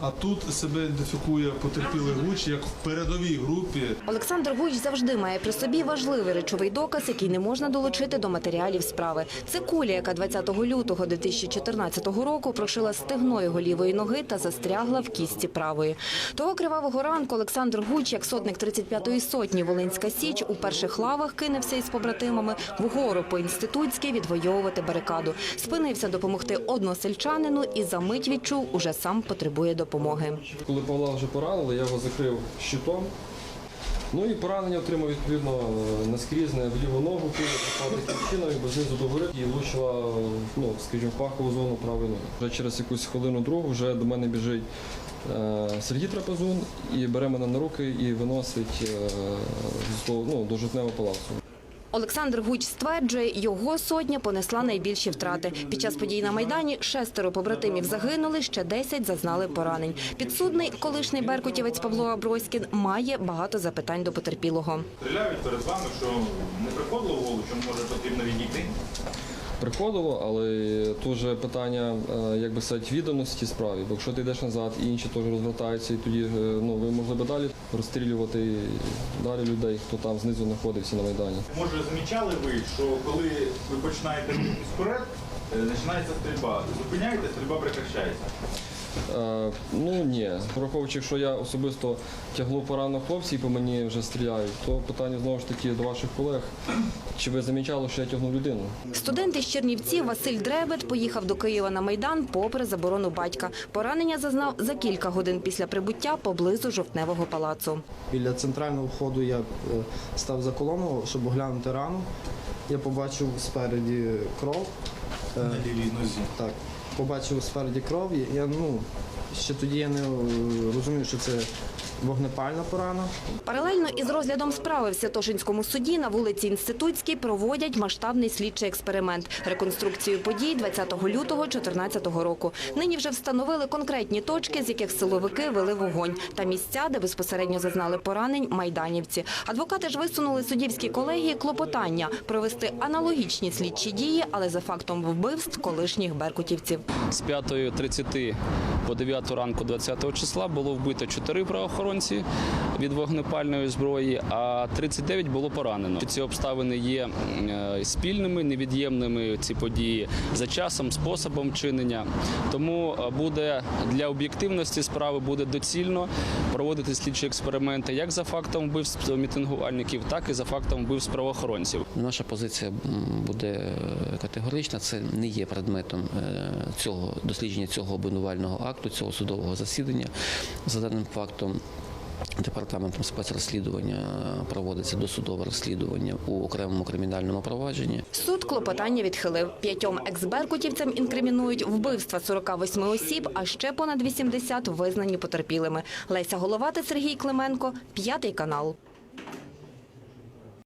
А тут себе ідентифікує потерпілий Гуч як в передовій групі. Олександр Гуч завжди має при собі важливий речовий доказ, який не можна долучити до матеріалів справи. Це куля, яка 20 лютого 2014 року прошила стегно його лівої ноги та застрягла в кісті правої. Того кривавого ранку Олександр Гуч, як сотник 35-ї сотні Волинська Січ, у перших лавах кинувся із побратимами вгору по інститутській відвоювати барикаду. Спинився допомогти односельчанину і за мить відчув, уже сам потребує допомоги. Коли Павла вже поранили, я його закрив щитом. Ну і поранення отримав відповідно наскрізне в ліву ногу, таким чином, якби знизу до гори і влучила, ну, скажімо, пахову зону правої ноги. Вже через якусь хвилину другу вже до мене біжить е, Сергій Трапезун і бере мене на руки і виносить е, ну, до жовтневого палацу. Олександр Гуч стверджує, його сотня понесла найбільші втрати. Під час подій на Майдані шестеро побратимів загинули, ще десять зазнали поранень. Підсудний, колишній беркутівець Павло Аброськін, має багато запитань до потерпілого. Стріляють перед вами, що не приходило в голову, що може потрібно відійти. Приходило, але тут же питання, е, як би сказати, відданості справі. Бо якщо ти йдеш назад, і інші теж розвертаються, і тоді е, ну, ви могли би далі розстрілювати далі людей, хто там знизу знаходився на Майдані. Може, замічали ви, що коли ви починаєте вперед, е, починається стрільба. Зупиняєте, стрільба прекращається. Е, ну ні, враховуючи, якщо я особисто тягло поранених хлопців і по мені вже стріляють, то питання знову ж таки до ваших колег. Чи ви замічали, що я тягну людину? Студент із Чернівців Василь Дребет поїхав до Києва на Майдан попри заборону батька. Поранення зазнав за кілька годин після прибуття поблизу жовтневого палацу. Біля центрального входу я е, став за колону, щоб оглянути рану. Я побачив спереді кров. Е, На лівій нозі. Так, побачив спереді кров. Я ну ще тоді я не е, розумів, що це вогнепальна порана. Паралельно із розглядом справи в Святошинському суді на вулиці Інститутській проводять масштабний слідчий експеримент – реконструкцію подій 20 лютого 2014 року. Нині вже встановили конкретні точки, з яких силовики вели вогонь, та місця, де безпосередньо зазнали поранень майданівці. Адвокати ж висунули суддівській колегії клопотання провести аналогічні слідчі дії, але за фактом вбивств колишніх беркутівців. З 5.30 по 9 ранку 20 числа було вбито 4 правоохоронці від вогнепальної зброї, а 39 було поранено. Ці обставини є е, спільними, невід'ємними ці події за часом, способом чинення. Тому е, буде для об'єктивності справи буде доцільно проводити слідчі експерименти як за фактом вбивств мітингувальників, так і за фактом вбивств правоохоронців. Наша позиція буде е, категорична. Це не є предметом цього дослідження цього обвинувального акту, цього судового засідання. За даним фактом. Департаментом спецрозслідування проводиться досудове розслідування у окремому кримінальному провадженні. Суд клопотання відхилив. П'ятьом екс-беркутівцям інкримінують вбивства 48 осіб, а ще понад 80 визнані потерпілими. Леся Головати, Сергій Клименко, п'ятий канал.